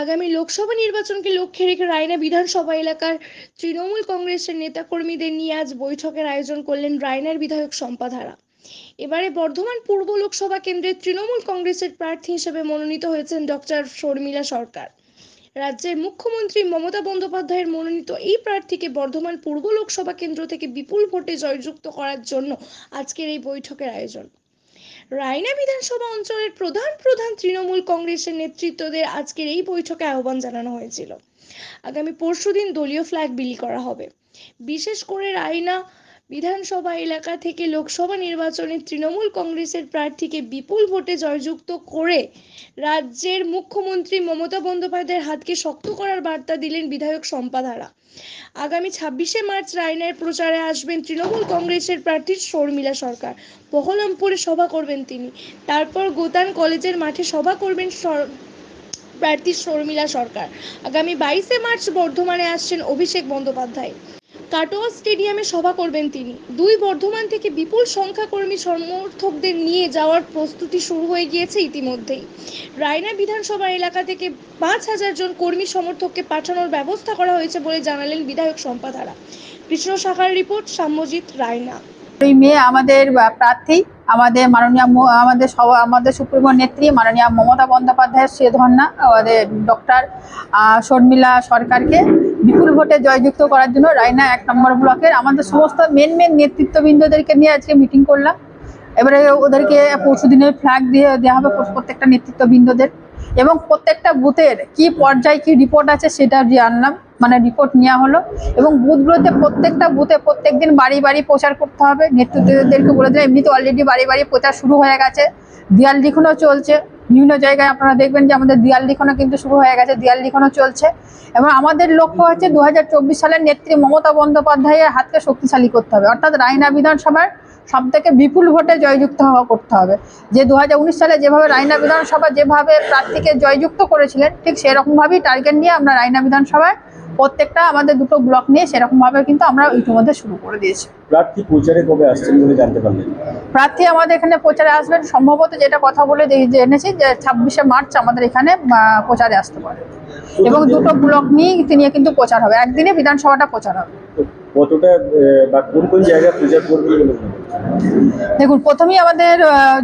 আগামী লোকসভা নির্বাচনকে লক্ষ্যে রেখে রায়না বিধানসভা এলাকার তৃণমূল কংগ্রেসের নেতাকর্মীদের নিয়ে আজ বৈঠকের আয়োজন করলেন রায়নার বিধায়ক সম্পাধারা এবারে বর্ধমান পূর্ব লোকসভা কেন্দ্রের তৃণমূল কংগ্রেসের প্রার্থী হিসেবে মনোনীত হয়েছেন ডক্টর শর্মিলা সরকার। রাজ্যের মুখ্যমন্ত্রী মমতা বন্দ্যোপাধ্যায়ের মনোনীত এই প্রার্থীকে বর্ধমান পূর্ব লোকসভা কেন্দ্র থেকে বিপুল ভোটে জয়যুক্ত করার জন্য আজকের এই বৈঠকের আয়োজন। রায়না বিধানসভা অঞ্চলের প্রধান প্রধান তৃণমূল কংগ্রেসের নেতৃত্বদের আজকের এই বৈঠকে আহ্বান জানানো হয়েছিল। আগামী পরশুদিন দলীয় ফ্ল্যাগ বিলি করা হবে। বিশেষ করে রায়না বিধানসভা এলাকা থেকে লোকসভা নির্বাচনে তৃণমূল কংগ্রেসের প্রার্থীকে বিপুল ভোটে জয়যুক্ত করে রাজ্যের মুখ্যমন্ত্রী মমতা বন্দ্যোপাধ্যায়ের হাতকে শক্ত করার বার্তা দিলেন বিধায়ক সম্পাধারা আগামী ছাব্বিশে মার্চ রায়নার প্রচারে আসবেন তৃণমূল কংগ্রেসের প্রার্থী শর্মিলা সরকার। বহলমপুরে সভা করবেন তিনি। তারপর গোতান কলেজের মাঠে সভা করবেন প্রার্থী শর্মিলা সরকার। আগামী বাইশে মার্চ বর্ধমানে আসছেন অভিষেক বন্দ্যোপাধ্যায়। কাটোয়া স্টেডিয়ামে সভা করবেন তিনি। দুই বর্ধমান থেকে বিপুল সংখ্যা কর্মী সমর্থকদের নিয়ে যাওয়ার প্রস্তুতি শুরু হয়ে গিয়েছে ইতিমধ্যেই। রায়না বিধানসভা এলাকা থেকে পাঁচ হাজার জন কর্মী সমর্থককে পাঠানোর ব্যবস্থা করা হয়েছে বলে জানালেন বিধায়ক সম্পাধারা। কৃষ্ণ শাখার রিপোর্ট, সাম্যজিৎ রায়না। ওই মেয়ে আমাদের প্রার্থী, আমাদের মাননীয় আমাদের সব আমাদের সুপ্রিমো নেত্রী, মাননীয় মমতা বন্দ্যোপাধ্যায়ের শ্রীধন্যা আমাদের ডক্টর শর্মিলা সরকারকে বিপুল ভোটে জয়যুক্ত করার জন্য রায়না এক নম্বর ব্লকের। আমাদের সমস্ত মেন মেন নেতৃত্ববৃন্দদেরকে নিয়ে আজকে মিটিং করলাম। এবারে ওদেরকে পরশু দিনের ফ্ল্যাগ দিয়ে দেওয়া হবে প্রত্যেকটা নেতৃত্ববৃন্দদের। এবং প্রত্যেকটা বুথের কি পর্যায়ে, কি রিপোর্ট আছে সেটা জানলাম। মানে রিপোর্ট নেওয়া হলো। এবং বুথগুলোতে প্রত্যেকটা বুথে প্রত্যেকদিন বাড়ি বাড়ি প্রচার করতে হবে। নেতৃত্বদেরকে বলে দিলাম, এমনিতে অলরেডি বাড়ি বাড়ি প্রচার শুরু হয়ে গেছে। দেয়াল লিখনও চলছে। বিভিন্ন জায়গায় আপনারা দেখবেন যে আমাদের দেয়াল লিখনও কিন্তু শুরু হয়ে গেছে, দেয়াল লিখনও চলছে। এবং আমাদের লক্ষ্য হচ্ছে দু সালের নেত্রী মমতা বন্দ্যোপাধ্যায়ের হাতকে শক্তিশালী করতে হবে। অর্থাৎ রায়না বিধানসভার সব থেকে বিপুল ভোটে জয়যুক্ত হওয়া করতে হবে। যে দুহাজার উনিশ সালে যেভাবে রায়না বিধানসভা যেভাবে প্রার্থীকে জয়যুক্ত করেছিলেন, ঠিক সেরকমভাবেই টার্গেট নিয়ে আমরা রায়না বিধানসভায় প্রত্যেকটা আমাদের দুটো ব্লক নিয়ে সেরকমভাবে কিন্তু আমরা ইতিমধ্যে শুরু করে দিয়েছি। প্রার্থী প্রচারে কবে আসছেন বলে জানতে পারলেন? প্রার্থী আমাদের এখানে প্রচারে আসবেন। সম্ভবত যেটা কথা বলে জেনেছি যে ছাব্বিশে মার্চ আমাদের এখানে প্রচারে আসতে পারে। এবং দুটো ব্লক নিয়েই তিনি কিন্তু প্রচার হবে। একদিনে বিধানসভাটা প্রচার হবে। কতটা বা কোন কোন জায়গায় প্রচার করবে? দেখুন প্রথমেই আমাদের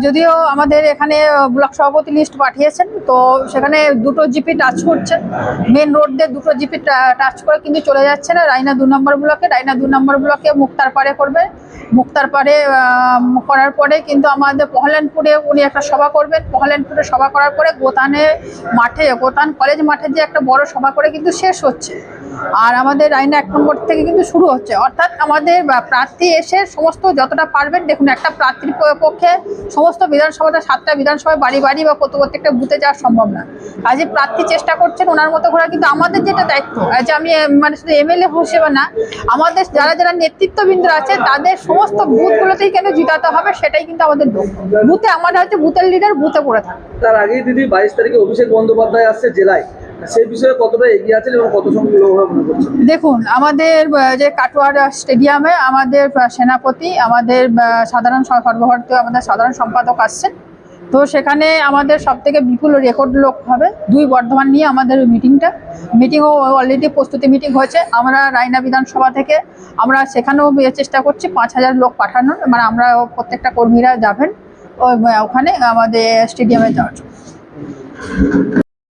যদিও আমাদের এখানে ব্লক সভাপতি লিস্ট পাঠিয়েছেন তো সেখানে দুটো জিপি টাচ করছে। মেন রোড দিয়ে দুটো জিপি টাচ করে কিন্তু চলে যাচ্ছে না। রায়না দু নম্বর ব্লকে রায়না দু নম্বর ব্লকে মুক্তার পাড়ে করবে। মুক্তার আহ, করার পরে কিন্তু আমাদের পহলানপুরে উনি একটা সভা করবেন। পহলানপুরে সভা করার পরে গোতানে মাঠে গোতান কলেজ মাঠে যে একটা বড় সভা করে কিন্তু শেষ হচ্ছে। আর আমাদের রায়না এক নম্বর থেকে কিন্তু শুরু হচ্ছে। অর্থাৎ আমাদের প্রার্থী এসে সমস্ত যতটা পারবেন? দেখুন, একটা প্রার্থীর পক্ষে সমস্ত বিধানসভাতে সাতটা বিধানসভায় বাড়ি বাড়ি বা প্রতি প্রত্যেকটা বুথে যাওয়া সম্ভব না। কাজে প্রার্থী চেষ্টা করছেন, ওনার মতো ঘোরা কিন্তু আমাদের যেটা দায়িত্ব যে আমি মানে শুধু এমএলএ হিসেবে না, আমাদের যারা যারা নেতৃত্ববৃন্দ আছে, তাদের সমস্ত বুথগুলোতেই কেন জিতাতে হবে সেটাই কিন্তু আমাদের বুথে আমাদের হচ্ছে বুথের লিডার বুথে পড়ে থাকে তার আগেই দিদি বাইশ তারিখে অভিষেক বন্দ্যোপাধ্যায় আসছে জেলায়। সেই বিষয়ে কতটা এগিয়ে আছেন এবং কত দেখুন, আমাদের যে কাটোয়ার স্টেডিয়ামে আমাদের সেনাপতি, আমাদের সাধারণ সর্বভারতীয় আমাদের সাধারণ সম্পাদক আসছেন। তো সেখানে আমাদের সব থেকে বিপুল রেকর্ড লোক হবে। দুই বর্ধমান নিয়ে আমাদের মিটিংটা মিটিংও অলরেডি প্রস্তুতি মিটিং হয়েছে। আমরা রায়না বিধানসভা থেকে আমরা সেখানেও চেষ্টা করছি। পাঁচ হাজার লোক পাঠানোর। মানে আমরা প্রত্যেকটা কর্মীরা যাবেন। ওখানে আমাদের স্টেডিয়ামে যাওয়ার জন্য।